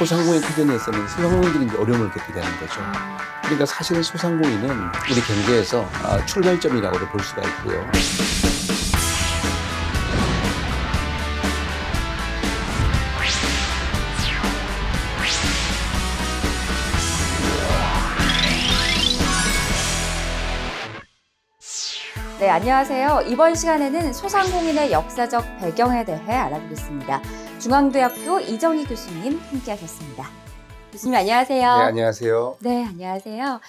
소상공인 터전에서는 소상공인들이 이제 어려움을 겪게 되는 거죠. 그러니까 사실은 소상공인은 우리 경제에서 아, 출발점이라고도 볼 수가 있고요. 안녕하세요. 이번 시간에는 소상공인의 역사적 배경에 대해 알아보겠습니다. 중앙대학교 이정희 교수님 함께하셨습니다. 교수님 안녕하세요. 네, 안녕하세요. 네, 안녕하세요.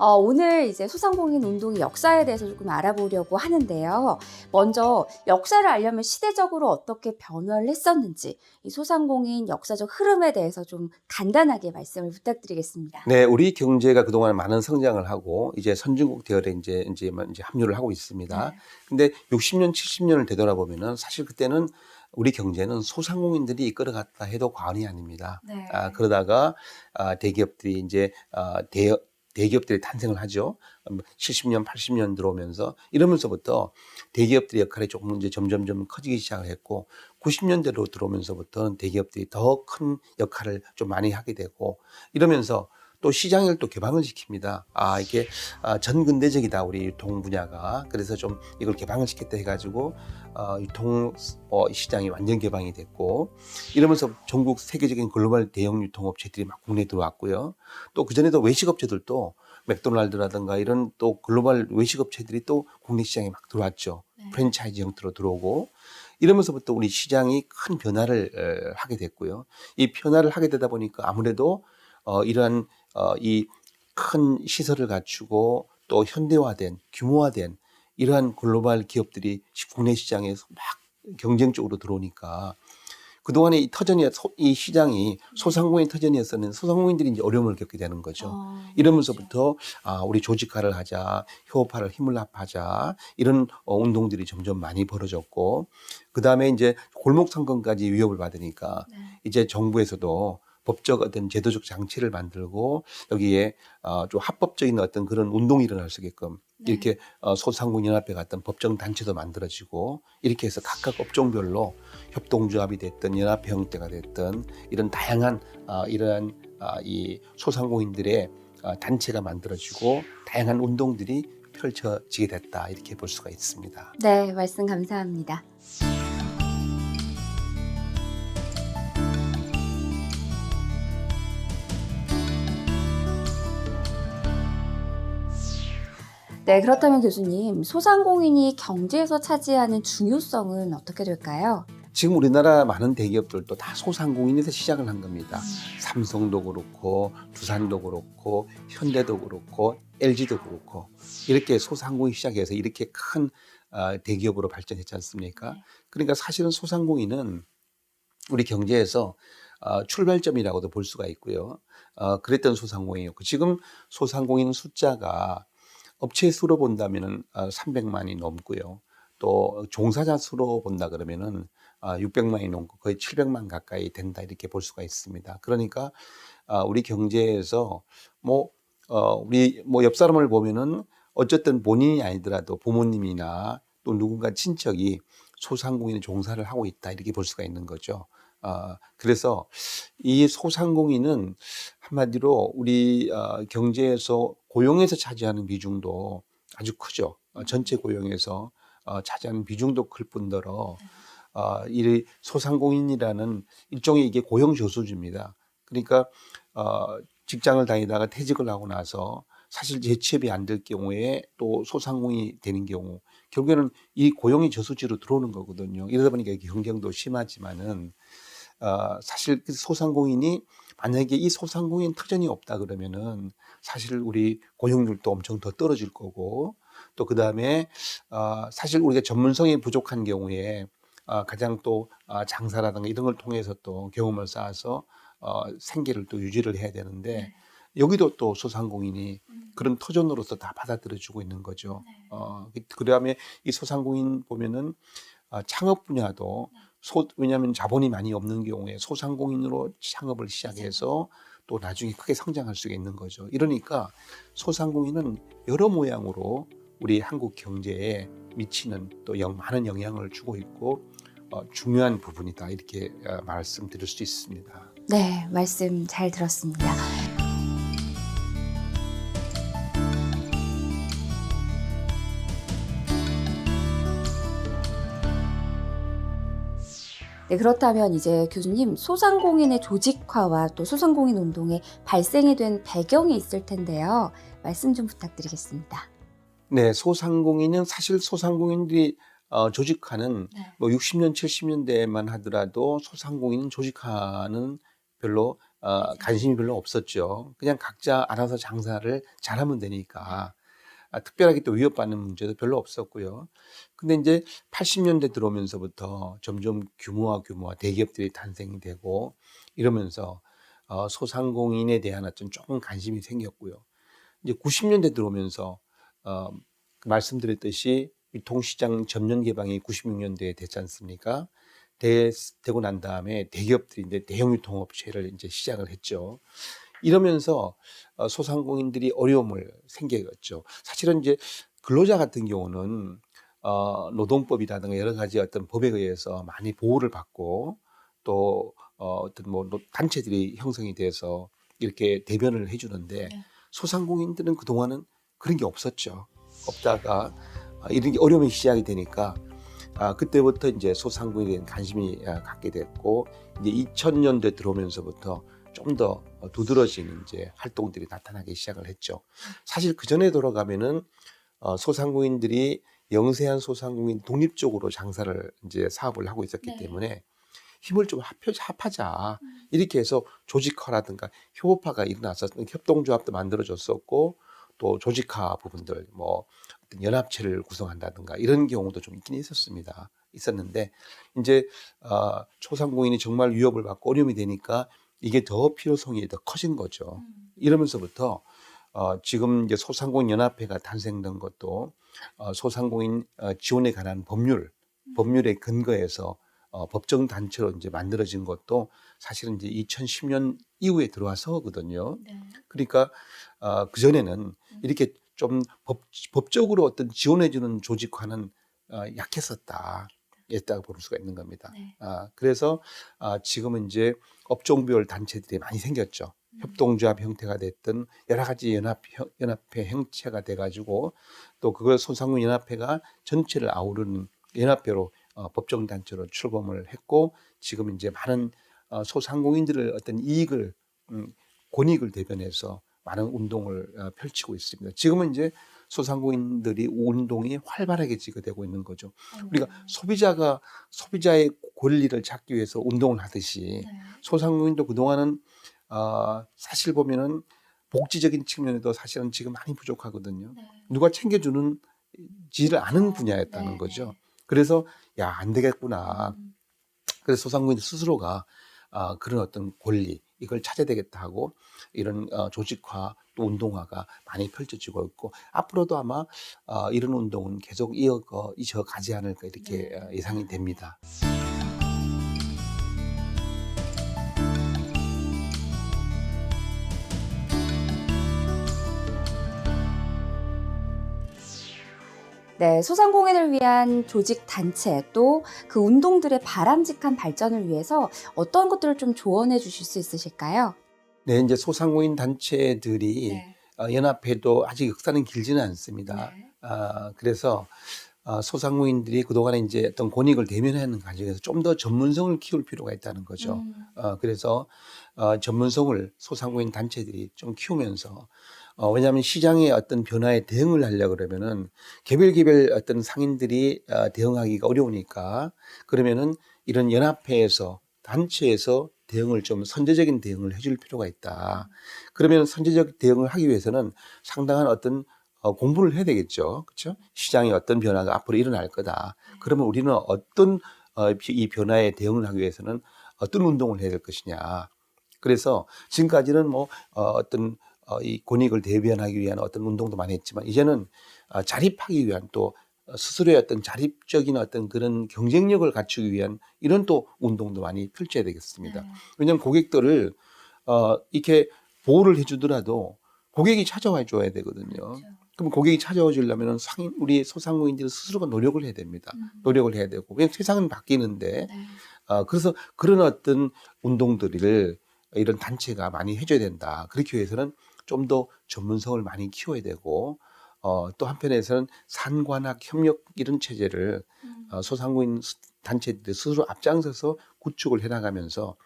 어, 오늘 이제 소상공인 운동의 역사에 대해서 조금 알아보려고 하는데요. 먼저 역사를 알려면 시대적으로 어떻게 변화를 했었는지 이 소상공인 역사적 흐름에 대해서 좀 간단하게 말씀을 부탁드리겠습니다. 네, 우리 경제가 그동안 많은 성장을 하고 이제 선진국 대열에 이제 이제 이제 합류를 하고 있습니다. 네. 근데 60년, 70년을 되돌아보면은 사실 그때는 우리 경제는 소상공인들이 이끌어갔다 해도 과언이 아닙니다. 네. 아, 그러다가 아, 대기업들이 이제 아, 대, 대기업들이 탄생을 하죠. 음, 70년, 80년 들어오면서 이러면서부터 대기업들의 역할이 조금 이제 점점점 커지기 시작을 했고 90년대로 들어오면서부터는 대기업들이 더 큰 역할을 좀 많이 하게 되고 이러면서 또 시장을 또 개방을 시킵니다. 아 이게 아, 전근대적이다 우리 유통 분야가 그래서 좀 이걸 개방을 시켰다 해가지고 어, 유통 어, 시장이 완전 개방이 됐고 이러면서 전국 세계적인 글로벌 대형 유통업체들이 막 국내에 들어왔고요. 또 그 전에도 외식업체들도 맥도날드라든가 이런 또 글로벌 외식업체들이 또 국내 시장에 막 들어왔죠. 네. 프랜차이즈 형태로 들어오고 이러면서부터 우리 시장이 큰 변화를 에, 하게 됐고요. 이 변화를 하게 되다 보니까 아무래도 어, 이러한 어, 이 큰 시설을 갖추고 또 현대화된 규모화된 이러한 글로벌 기업들이 시- 국내 시장에서 막 경쟁적으로 들어오니까 그동안에 이 터전이 소- 이 시장이 소상공인 터전이었었는데 소상공인들이 이제 어려움을 겪게 되는 거죠. 어, 이러면서부터 아, 우리 조직화를 하자, 협업화를 힘을 합하자 이런 어, 운동들이 점점 많이 벌어졌고 그 다음에 이제 골목 상권까지 위협을 받으니까 네. 이제 정부에서도 법적 어떤 제도적 장치를 만들고 여기에 어, 좀 합법적인 어떤 그런 운동이 일어날 수 있게끔 네. 이렇게 어, 소상공인연합회 같은 법정 단체도 만들어지고 이렇게 해서 각각 업종별로 협동조합이 됐든 연합회 형태가 됐든 이런 다양한 어, 이러한 아, 이 소상공인들의 어, 단체가 만들어지고 다양한 운동들이 펼쳐지게 됐다 이렇게 볼 수가 있습니다. 네, 말씀 감사합니다. 네, 그렇다면 교수님, 소상공인이 경제에서 차지하는 중요성은 어떻게 될까요? 지금 우리나라 많은 대기업들도 다 소상공인에서 시작을 한 겁니다. 삼성도 그렇고 두산도 그렇고 현대도 그렇고 LG도 그렇고 이렇게 소상공인 시작해서 이렇게 큰 어, 대기업으로 발전했지 않습니까? 네. 그러니까 사실은 소상공인은 우리 경제에서 어, 출발점이라고도 볼 수가 있고요. 어, 그랬던 소상공인이었고 지금 소상공인 숫자가 업체 수로 본다면은 어, 300만이 넘고요. 또 종사자 수로 본다 그러면은 아, 600만이 넘고 거의 700만 가까이 된다 이렇게 볼 수가 있습니다. 그러니까 아, 우리 경제에서 뭐 어, 우리 뭐 옆 사람을 보면은 어쨌든 본인이 아니더라도 부모님이나 또 누군가 친척이 소상공인에 종사를 하고 있다 이렇게 볼 수가 있는 거죠. 아, 그래서 이 소상공인은 한마디로 우리 어, 경제에서 고용에서 차지하는 비중도 아주 크죠. 어, 전체 고용에서 어, 차지하는 비중도 클 뿐더러 어, 이 소상공인이라는 일종의 이게 고용 저수지입니다. 그러니까 어, 직장을 다니다가 퇴직을 하고 나서 사실 재취업이 안 될 경우에 또 소상공인이 되는 경우 결국에는 이 고용의 저수지로 들어오는 거거든요. 이러다 보니까 경쟁도 심하지만은 어, 사실 그 소상공인이 만약에 이 소상공인 터전이 없다 그러면은 사실 우리 고용률도 엄청 더 떨어질 거고 또 그 다음에 어, 사실 우리가 전문성이 부족한 경우에 어, 가장 또 어, 장사라든가 이런 걸 통해서 또 경험을 쌓아서 어, 생계를 또 유지를 해야 되는데 네. 여기도 또 소상공인이 음. 그런 터전으로서 다 받아들여주고 있는 거죠. 네. 어, 그 다음에 이 소상공인 보면은 어, 창업 분야도 소, 왜냐하면 자본이 많이 없는 경우에 소상공인으로 창업을 시작해서 또 나중에 크게 성장할 수가 있는 거죠. 이러니까 소상공인은 여러 모양으로 우리 한국 경제에 미치는 또 영, 많은 영향을 주고 있고 어, 중요한 부분이다 이렇게 어, 말씀드릴 수 있습니다. 네, 말씀 잘 들었습니다. 네, 그렇다면 이제 교수님 소상공인의 조직화와 또 소상공인 운동의 발생이 된 배경이 있을 텐데요. 말씀 좀 부탁드리겠습니다. 네, 소상공인은 사실 소상공인들이 어, 조직화는 네. 뭐 60년, 70년대만 하더라도 소상공인 조직화는 별로 어, 관심이 별로 없었죠. 그냥 각자 알아서 장사를 잘하면 되니까 아, 특별하게 또 위협받는 문제도 별로 없었고요. 근데 이제 80년대 들어오면서부터 점점 규모와 규모와 대기업들이 탄생이 되고 이러면서 어, 소상공인에 대한 어떤 조금 관심이 생겼고요. 이제 90년대 들어오면서 어, 그 말씀드렸듯이 유통시장 전면 개방이 96년도에 됐지 않습니까? 되, 되고 난 다음에 대기업들이 이제 대형 유통업체를 이제 시작을 했죠. 이러면서 어, 소상공인들이 어려움을 생겼죠. 사실은 이제 근로자 같은 경우는 어, 노동법이라든가 여러 가지 어떤 법에 의해서 많이 보호를 받고 또 어, 어떤 뭐 노- 단체들이 형성이 돼서 이렇게 대변을 해주는데 네. 소상공인들은 그 동안은 그런 게 없었죠. 없다가 아, 이런 게 어려움이 시작이 되니까 아, 그때부터 이제 소상공인에 대한 관심이 아, 갖게 됐고 이제 2000년대 들어오면서부터 좀 더 두드러진 이제 활동들이 나타나기 시작을 했죠. 사실 그 전에 돌아가면은 어, 소상공인들이 영세한 소상공인 독립적으로 장사를 이제 사업을 하고 있었기 네. 때문에 힘을 좀 합혀, 합하자 이렇게 해서 조직화라든가 협업화가 일어나서 협동조합도 만들어졌었고 또 조직화 부분들 뭐 어떤 연합체를 구성한다든가 이런 경우도 좀 있긴 있었습니다. 있었는데 이제 어, 초상공인이 정말 위협을 받고 어려움이 되니까 이게 더 필요성이 더 커진 거죠. 이러면서부터 어, 지금 이제 소상공인 연합회가 탄생된 것도 어, 소상공인 어, 지원에 관한 법률 법률의 근거에서 어, 법정 단체로 이제 만들어진 것도 사실은 이제 2010년 이후에 들어와서거든요. 그러니까 어, 그 전에는 이렇게 좀 법, 법적으로 어떤 지원해주는 조직화는 어, 약했었다. 였다고 볼 수가 있는 겁니다. 네. 아, 그래서 아, 지금은 이제 업종별 단체들이 많이 생겼죠. 협동조합 형태가 됐든 여러 가지 연합 형- 연합회 형체가 돼가지고 또 그걸 소상공인 연합회가 전체를 아우르는 연합회로 어, 법정 단체로 출범을 했고 지금 이제 많은 어, 소상공인들을 어떤 이익을 음, 권익을 대변해서 많은 운동을 어, 펼치고 있습니다. 지금은 이제 소상공인들이 운동이 활발하게 지거되고 있는 거죠. 우리가 소비자가 소비자의 권리를 찾기 위해서 운동을 하듯이 소상공인도 그동안은 어, 사실 보면은 복지적인 측면에도 사실은 지금 많이 부족하거든요. 누가 챙겨주는 지를 아는 분야였다는 네, 거죠. 그래서 야 안 되겠구나. 그래서 소상공인 스스로가 아, 그런 어떤 권리 이걸 찾아야 되겠다 하고 이런 어, 조직화 또 운동화가 많이 펼쳐지고 있고 앞으로도 아마 어, 이런 운동은 계속 이어가 이어 가지 않을까 이렇게 네. 어, 예상이 됩니다. 네, 소상공인을 위한 조직 단체 또 그 운동들의 바람직한 발전을 위해서 어떤 것들을 좀 조언해 주실 수 있으실까요? 네, 이제 소상공인 단체들이 네. 어, 연합회도 아직 역사는 길지는 않습니다. 아, 그래서 어, 소상공인들이 그동안에 이제 어떤 권익을 대면하는 과정에서 좀 더 전문성을 키울 필요가 있다는 거죠. 음, 어, 그래서 어, 전문성을 소상공인 단체들이 좀 키우면서 어, 왜냐하면 시장의 어떤 변화에 대응을 하려고 그러면은 개별 개별 어떤 상인들이 어, 대응하기가 어려우니까 그러면은 이런 연합회에서 단체에서 대응을 좀 선제적인 대응을 해줄 필요가 있다. 그러면 선제적 대응을 하기 위해서는 상당한 어떤 어, 공부를 해야 되겠죠. 그렇죠? 시장의 어떤 변화가 앞으로 일어날 거다. 그러면 우리는 어떤 어, 이 변화에 대응을 하기 위해서는 어떤 운동을 해야 될 것이냐. 그래서 지금까지는 뭐 어, 어떤 어, 이 권익을 대변하기 위한 어떤 운동도 많이 했지만 이제는 어, 자립하기 위한 또 어, 스스로의 어떤 자립적인 어떤 그런 경쟁력을 갖추기 위한 이런 또 운동도 많이 펼쳐야 되겠습니다. 왜냐하면 고객들을 어, 이렇게 보호를 해주더라도 고객이 찾아와 줘야 되거든요. 그럼 고객이 찾아와 주려면 상인 우리 소상공인들 스스로가 노력을 해야 됩니다. 노력을 해야 되고 왜냐면 세상은 바뀌는데 어, 그래서 그런 어떤 운동들을 이런 단체가 많이 해줘야 된다. 그렇기 위해서는 좀 더 전문성을 많이 키워야 되고 어, 또 한편에서는 산관학 협력 이런 체제를 어, 소상공인 스- 단체들 스스로 앞장서서 구축을 해나가면서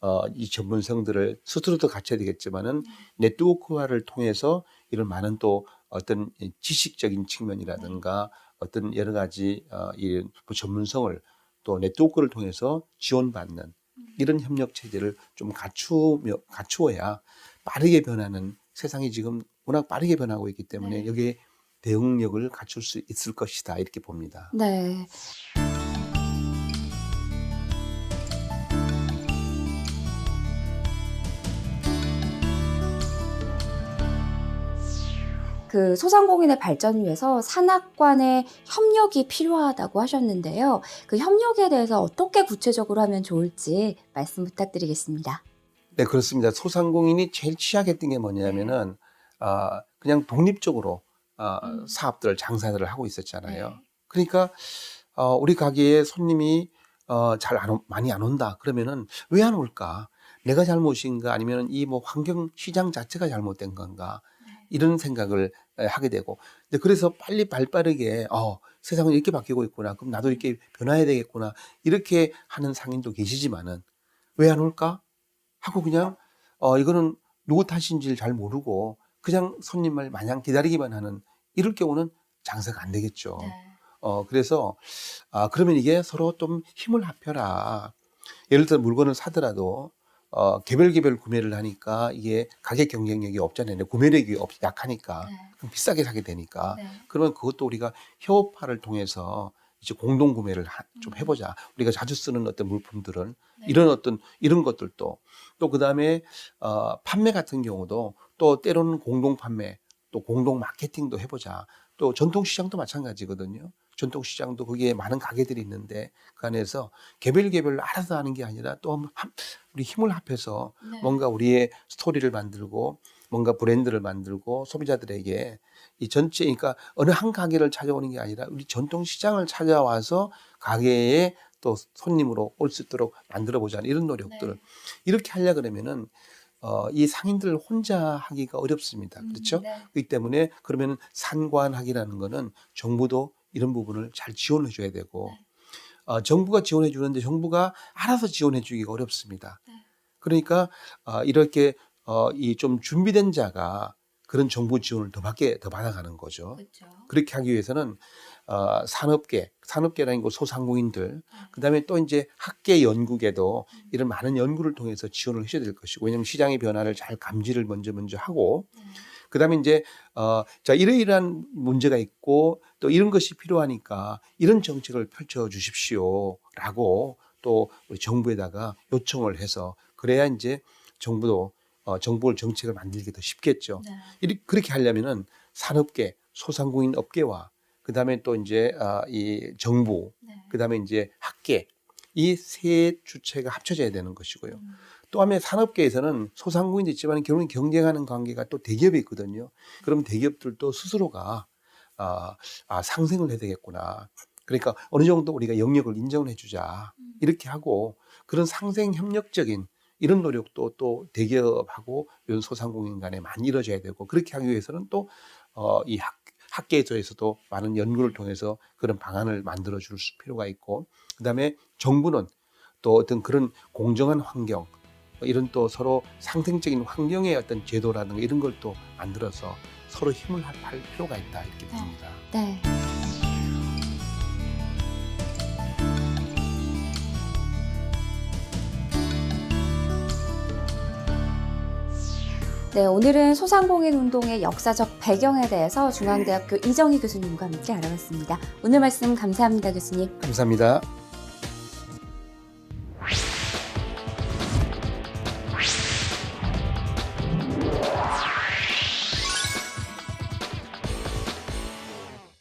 어, 이 전문성들을 스스로도 갖춰야 되겠지만은 네트워크화를 통해서 이런 많은 또 어떤 이 지식적인 측면이라든가 어떤 여러 가지 어, 이 전문성을 또 네트워크를 통해서 지원받는 이런 협력 체제를 좀 갖추며 갖추어야 빠르게 변하는 세상이 지금 워낙 빠르게 변하고 있기 때문에 네. 여기에 대응력을 갖출 수 있을 것이다 이렇게 봅니다. 네. 그 소상공인의 발전을 위해서 산악관의 협력이 필요하다고 하셨는데요. 그 협력에 대해서 어떻게 구체적으로 하면 좋을지 말씀 부탁드리겠습니다. 네 그렇습니다. 소상공인이 제일 취약했던 게 뭐냐면은 아 그냥 독립적으로 아, 음. 사업들 장사들을 하고 있었잖아요. 네. 그러니까 어, 우리 가게에 손님이 어, 잘 안, 오- 많이 안 온다 그러면은 왜 안 올까? 내가 잘못인가 아니면 이 뭐 환경 시장 자체가 잘못된 건가 이런 생각을 에, 하게 되고 그래서 빨리 발빠르게 어, 세상은 이렇게 바뀌고 있구나 그럼 나도 이렇게 변화해야 되겠구나 이렇게 하는 상인도 계시지만은 왜 안 올까 하고 그냥 어 이거는 누구 탓인지를 잘 모르고 그냥 손님을 마냥 기다리기만 하는 이럴 경우는 장사가 안 되겠죠. 네. 어, 그래서, 아, 그러면 이게 서로 좀 힘을 합쳐라. 예를 들어 물건을 사더라도, 어, 개별 개별 구매를 하니까 이게 가격 경쟁력이 없잖아요. 구매력이 없, 약하니까. 그럼 비싸게 사게 되니까. 그러면 그것도 우리가 협업화를 통해서 이제 공동 구매를 하- 좀 음. 해보자. 우리가 자주 쓰는 어떤 물품들은 네. 이런 어떤 이런 것들도 또 그 다음에 어, 판매 같은 경우도 또 때로는 공동 판매 또 공동 마케팅도 해보자. 또 전통 시장도 마찬가지거든요. 전통 시장도 거기에 많은 가게들이 있는데 그 안에서 개별 개별로 알아서 하는 게 아니라 또 한- 우리 힘을 합해서 네. 뭔가 우리의 스토리를 만들고 뭔가 브랜드를 만들고 소비자들에게 이 전체 그러니까 어느 한 가게를 찾아오는 게 아니라 우리 전통 시장을 찾아와서 가게에 또 손님으로 올 수 있도록 만들어 보자는 이런 노력들을 네. 이렇게 하려 그러면은 어, 이 상인들 혼자 하기가 어렵습니다. 그렇죠? 음, 네. 그렇기 때문에 그러면 산관학이라는 거는 정부도 이런 부분을 잘 지원해 줘야 되고 네. 어, 정부가 지원해 주는데 정부가 알아서 지원해 주기가 어렵습니다. 네. 그러니까 어, 이렇게 어, 이 좀 준비된 자가 그런 정부 지원을 더 받게 더 받아가는 거죠. 그렇죠. 그렇게 하기 위해서는 어, 산업계, 산업계라는 거 소상공인들, 그다음에 또 이제 학계 연구계도 이런 많은 연구를 통해서 지원을 해줘야 될 것이고, 왜냐하면 시장의 변화를 잘 감지를 먼저 먼저 하고, 그다음에 이제 어, 자 이러이러한 문제가 있고 또 이런 것이 필요하니까 이런 정책을 펼쳐 주십시오라고 또 우리 정부에다가 요청을 해서 그래야 이제 정부도 어, 정부를 정책을 만들기 더 쉽겠죠. 네. 이리- 그렇게 하려면은 산업계, 소상공인 업계와 그다음에 또 이제 아, 이 정부, 네. 그다음에 이제 학계 이 세 주체가 합쳐져야 되는 것이고요. 음. 또 한면 산업계에서는 소상공인도 있지만 결국 경쟁하는 관계가 또 대기업이 있거든요. 그럼 대기업들도 스스로가 아, 아, 상생을 해야 되겠구나. 그러니까 어느 정도 우리가 영역을 인정을 해주자 음. 이렇게 하고 그런 상생 협력적인 이런 노력도 또 대기업하고 이런 소상공인 간에 많이 이루어져야 되고 그렇게 하기 위해서는 또 어, 이 학, 학계에서도 많은 연구를 통해서 그런 방안을 만들어 줄 수- 필요가 있고 그다음에 정부는 또 어떤 그런 공정한 환경 이런 또 서로 상생적인 환경의 어떤 제도라든가 이런 걸 또 만들어서 서로 힘을 합- 할 필요가 있다 이렇게 네. 봅니다. 네. 네, 오늘은 소상공인 운동의 역사적 배경에 대해서 중앙대학교 이정희 교수님과 함께 알아봤습니다. 오늘 말씀 감사합니다, 교수님. 감사합니다.